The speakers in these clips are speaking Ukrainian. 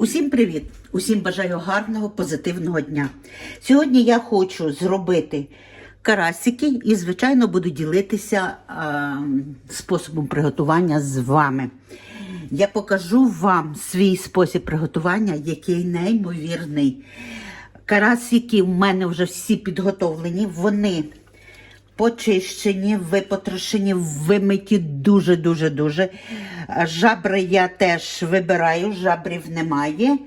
Усім привіт! Усім бажаю гарного, позитивного дня. Сьогодні я хочу зробити карасики і, звичайно, буду ділитися а, способом приготування з вами. Я покажу вам свій спосіб приготування, який неймовірний. Карасики в мене вже всі підготовлені. Вони почищені, випотрошені, вимиті дуже-дуже-дуже. Жабри я теж вибираю, жабрів немає.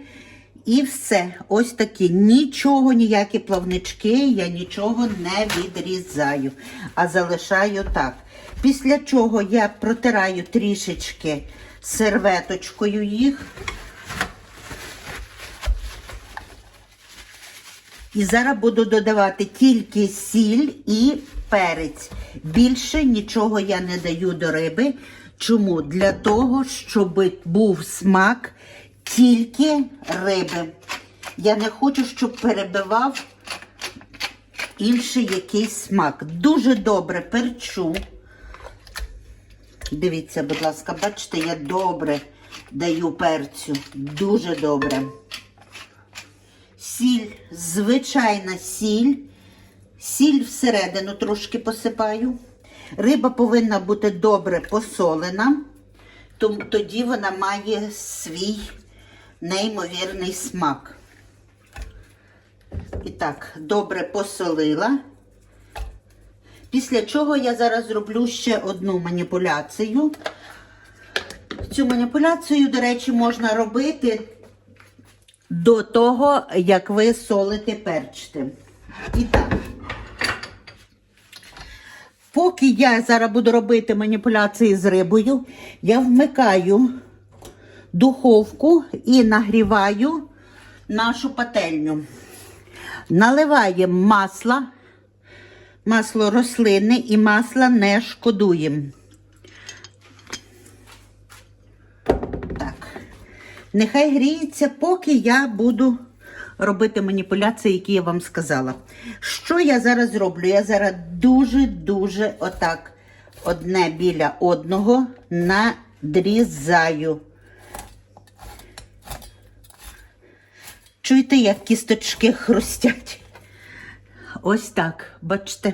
І все, ось такі. Нічого, ніякі плавнички, я нічого не відрізаю, а залишаю так. Після чого я протираю трішечки серветочкою їх. І зараз буду додавати тільки сіль і перець. Більше нічого я не даю до риби. Чому? Для того, щоб був смак тільки риби. Я не хочу, щоб перебивав інший якийсь смак. Дуже добре перчу. Дивіться, будь ласка, бачите, я добре даю перцю. Дуже добре. Сіль, звичайна сіль. Сіль всередину трошки посипаю. Риба повинна бути добре посолена, тоді вона має свій неймовірний смак. І так, добре посолила. Після чого я зараз зроблю ще одну маніпуляцію. Цю маніпуляцію, до речі, можна робити до того, як ви солите перчите. І так. Поки я зараз буду робити маніпуляції з рибою, я вмикаю духовку і нагріваю нашу пательню. Наливаємо масло, масло рослинне і масла не шкодуємо. Так. Нехай гріється, поки я буду робити маніпуляції, які я вам сказала. Що я зараз роблю? Я зараз дуже-дуже отак одне біля одного надрізаю. Чуєте, як кісточки хрустять? Ось так, бачите.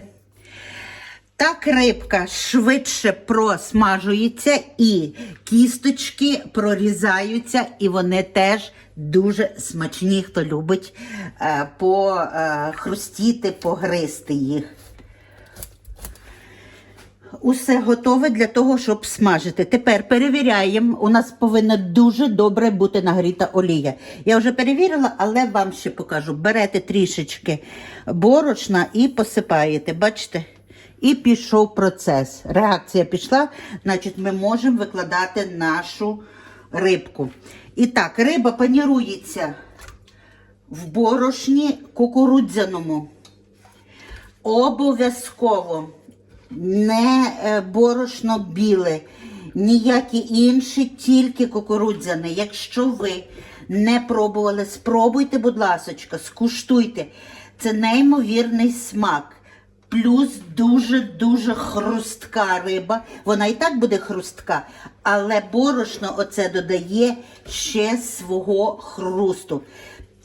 Так рибка швидше просмажується і кісточки прорізаються, і вони теж дуже смачні, хто любить е, похрустіти, погризти їх. Усе готове для того, щоб смажити. Тепер перевіряємо. У нас повинна дуже добре бути нагріта олія. Я вже перевірила, але вам ще покажу. Берете трішечки борошна і посипаєте. Бачите? І пішов процес. Реакція пішла, значить, ми можемо викладати нашу рибку. І так, риба панірується в борошні кукурудзяному. Обов'язково не е, борошно біле, ніякі інші, тільки кукурудзяне. Якщо ви не пробували, спробуйте, будь ласочка, скуштуйте. Це неймовірний смак. Плюс дуже-дуже хрустка риба. Вона і так буде хрустка, але борошно оце додає ще свого хрусту.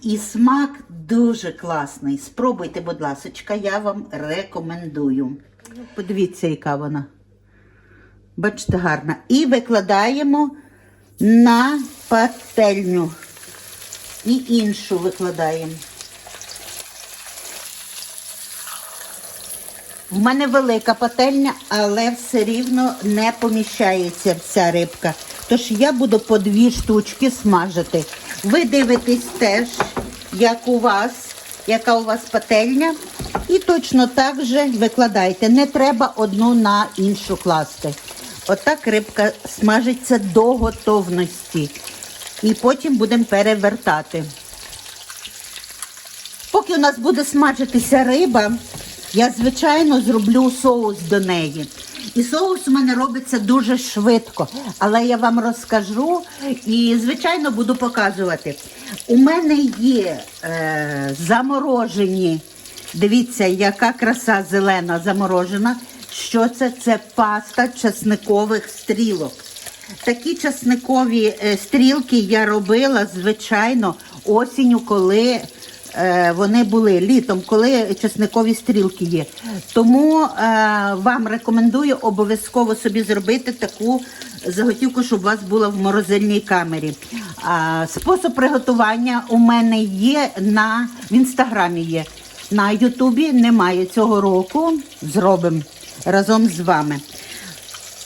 І смак дуже класний. Спробуйте, будь ласочка, я вам рекомендую. Подивіться, яка вона. Бачите, гарна. І викладаємо на пательню. І іншу викладаємо. В мене велика пательня, але все рівно не поміщається вся рибка. Тож я буду по дві штучки смажити. Ви дивитесь теж, як у вас, яка у вас пательня. І точно так же викладайте. Не треба одну на іншу класти. Отак рибка смажиться до готовності. І потім будемо перевертати. Поки у нас буде смажитися риба, я, звичайно, зроблю соус до неї. І соус у мене робиться дуже швидко, але я вам розкажу і, звичайно, буду показувати. У мене є е, заморожені, дивіться, яка краса зелена заморожена. Що це? Це паста чесникових стрілок. такі часникові е, стрілки я робила, звичайно, осінню, коли вони були літом, коли часникові стрілки є. Тому е, вам рекомендую обов'язково собі зробити таку заготівку, щоб у вас була в морозильній камері. А, спосіб приготування у мене є на в інстаграмі є. На Ютубі немає цього року. Зробимо разом з вами.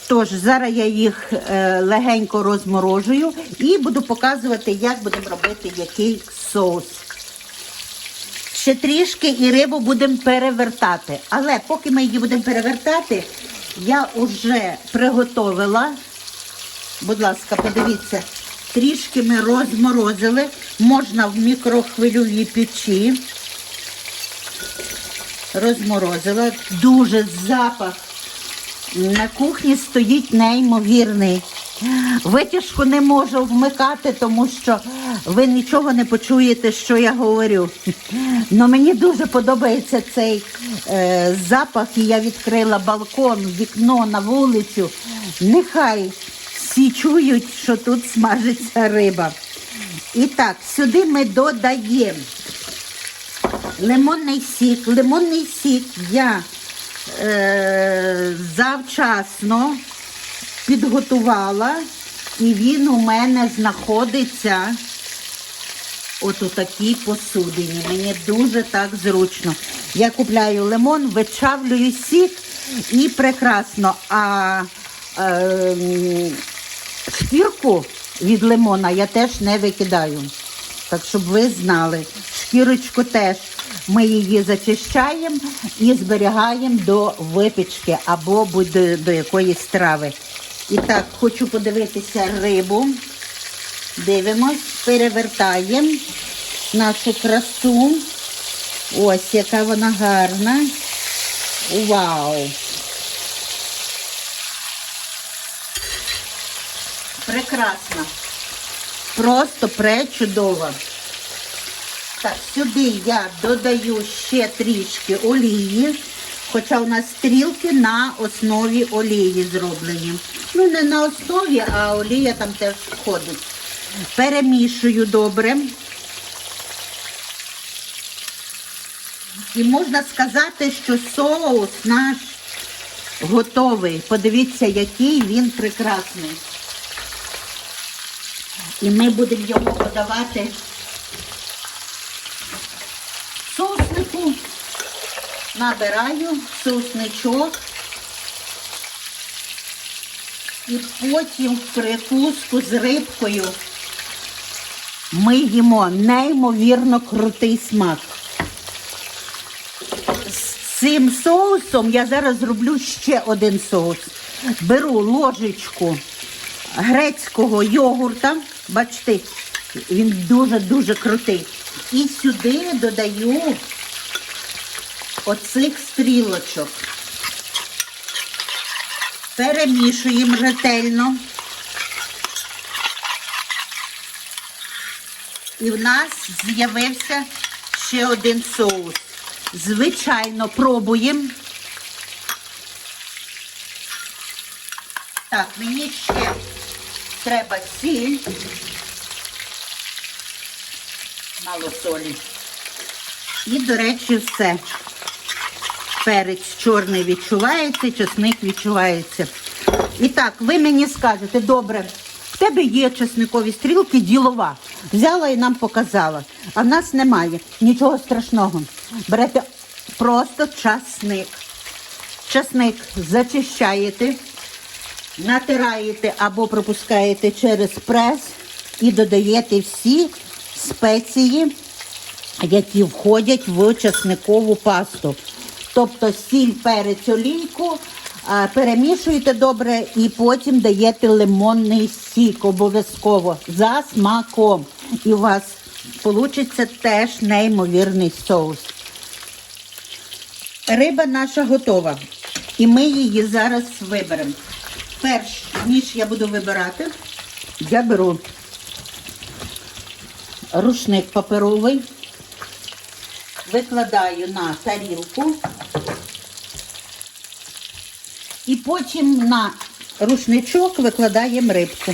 Тож, зараз я їх е, легенько розморожую і буду показувати, як будемо робити який соус. Ще трішки і рибу будемо перевертати. Але поки ми її будемо перевертати, я вже приготовила. Будь ласка, подивіться, трішки ми розморозили. Можна в мікрохвильовій печі. Розморозила. Дуже запах на кухні стоїть неймовірний. Витяжку не можу вмикати, тому що ви нічого не почуєте, що я говорю. Ну мені дуже подобається цей е, запах, і я відкрила балкон, вікно на вулицю. Нехай всі чують, що тут смажиться риба. І так, сюди ми додаємо лимонний сік. Лимонний сік я е, завчасно підготувала, і він у мене знаходиться от у такій посудині. Мені дуже так зручно. Я купляю лимон, вичавлюю сік і прекрасно. А е, шкірку від лимона я теж не викидаю. Так, щоб ви знали, шкірочку теж ми її зачищаємо і зберігаємо до випічки або буде до якоїсь страви. І так, хочу подивитися рибу. Дивимось, перевертаємо нашу красу. Ось яка вона гарна. Вау! Прекрасно. Просто пречудово. Так, сюди я додаю ще трішки олії, хоча у нас стрілки на основі олії зроблені. Ну, не на основі, а олія там теж входить. Перемішую добре. І можна сказати, що соус наш готовий. Подивіться, який він прекрасний. І ми будемо його подавати в соуснику. Набираю соусничок. І потім прикуску з рибкою ми їмо неймовірно крутий смак. З цим соусом я зараз зроблю ще один соус. Беру ложечку грецького йогурта. Бачите, він дуже-дуже крутий. І сюди додаю оцих стрілочок. Перемішуємо ретельно. І в нас з'явився ще один соус. Звичайно, пробуємо. Так, мені ще треба сіль. Мало солі. І, до речі, все. Перець чорний відчувається, чесник відчувається. І так, ви мені скажете, добре, в тебе є чесникові стрілки, ділова. Взяла і нам показала. А в нас немає нічого страшного. Берете просто часник. Часник зачищаєте, натираєте або пропускаєте через прес і додаєте всі спеції, які входять в часникову пасту. Тобто сіль, перець, олійку, перемішуєте добре і потім даєте лимонний сік обов'язково за смаком. І у вас вийде теж неймовірний соус. Риба наша готова. І ми її зараз виберемо. Перш ніж я буду вибирати, я беру рушник паперовий, викладаю на тарілку і потім на рушничок викладаємо рибку.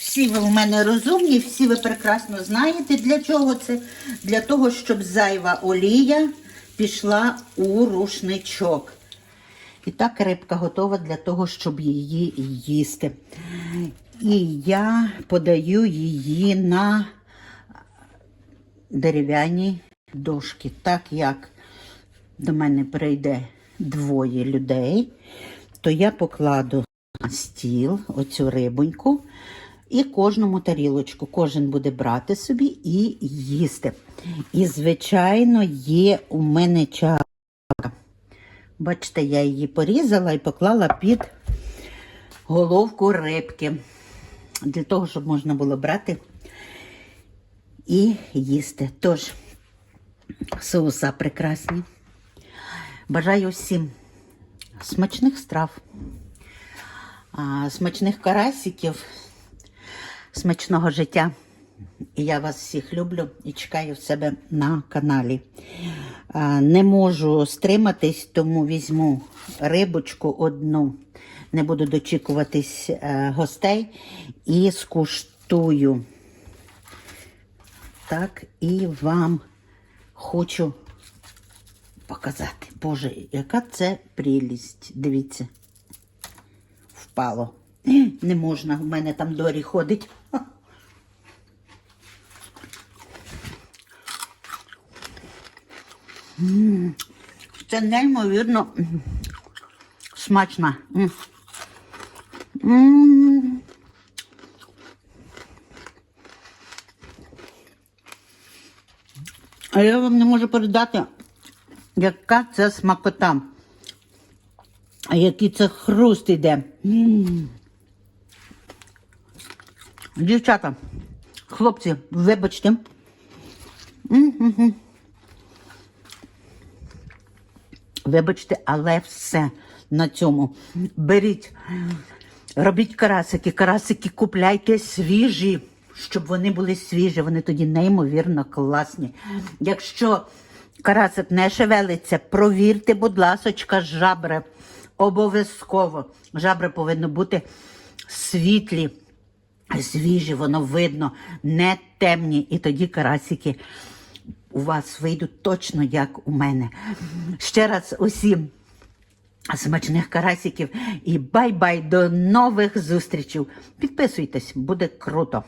Всі ви у мене розумні, всі ви прекрасно знаєте, для чого це. Для того, щоб зайва олія пішла у рушничок. І так рибка готова для того, щоб її їсти. І я подаю її на дерев'яні дошки, так як до мене прийде двоє людей, то я покладу на стіл оцю рибоньку і кожному тарілочку. Кожен буде брати собі і їсти. І, звичайно, є у мене чашка. Бачите, я її порізала і поклала під головку рибки. Для того, щоб можна було брати і їсти. Тож, соуса прекрасні. Бажаю всім смачних страв, смачних карасиків, смачного життя. І я вас всіх люблю і чекаю в себе на каналі. Не можу стриматись, тому візьму рибочку одну. Не буду дочікуватись е, гостей і скуштую. Так, і вам хочу показати. Боже, яка це прелість. Дивіться. Впало. Не можна, в мене там дорі ходить. Це неймовірно. М. А я вам не можу передати, яка це смакота. А який це хруст іде. Дівчата, хлопці, вибачте. Вибачте, але все на цьому. Беріть, робіть карасики, карасики купляйте свіжі, щоб вони були свіжі, вони тоді неймовірно класні. Якщо карасик не шевелиться, провірте, будь ласочка, жабри. Обов'язково. Жабри повинні бути світлі, свіжі, воно видно, не темні. І тоді карасики у вас вийдуть точно як у мене. Ще раз усім смачних карасиків і бай-бай до нових зустрічей. Підписуйтесь, буде круто.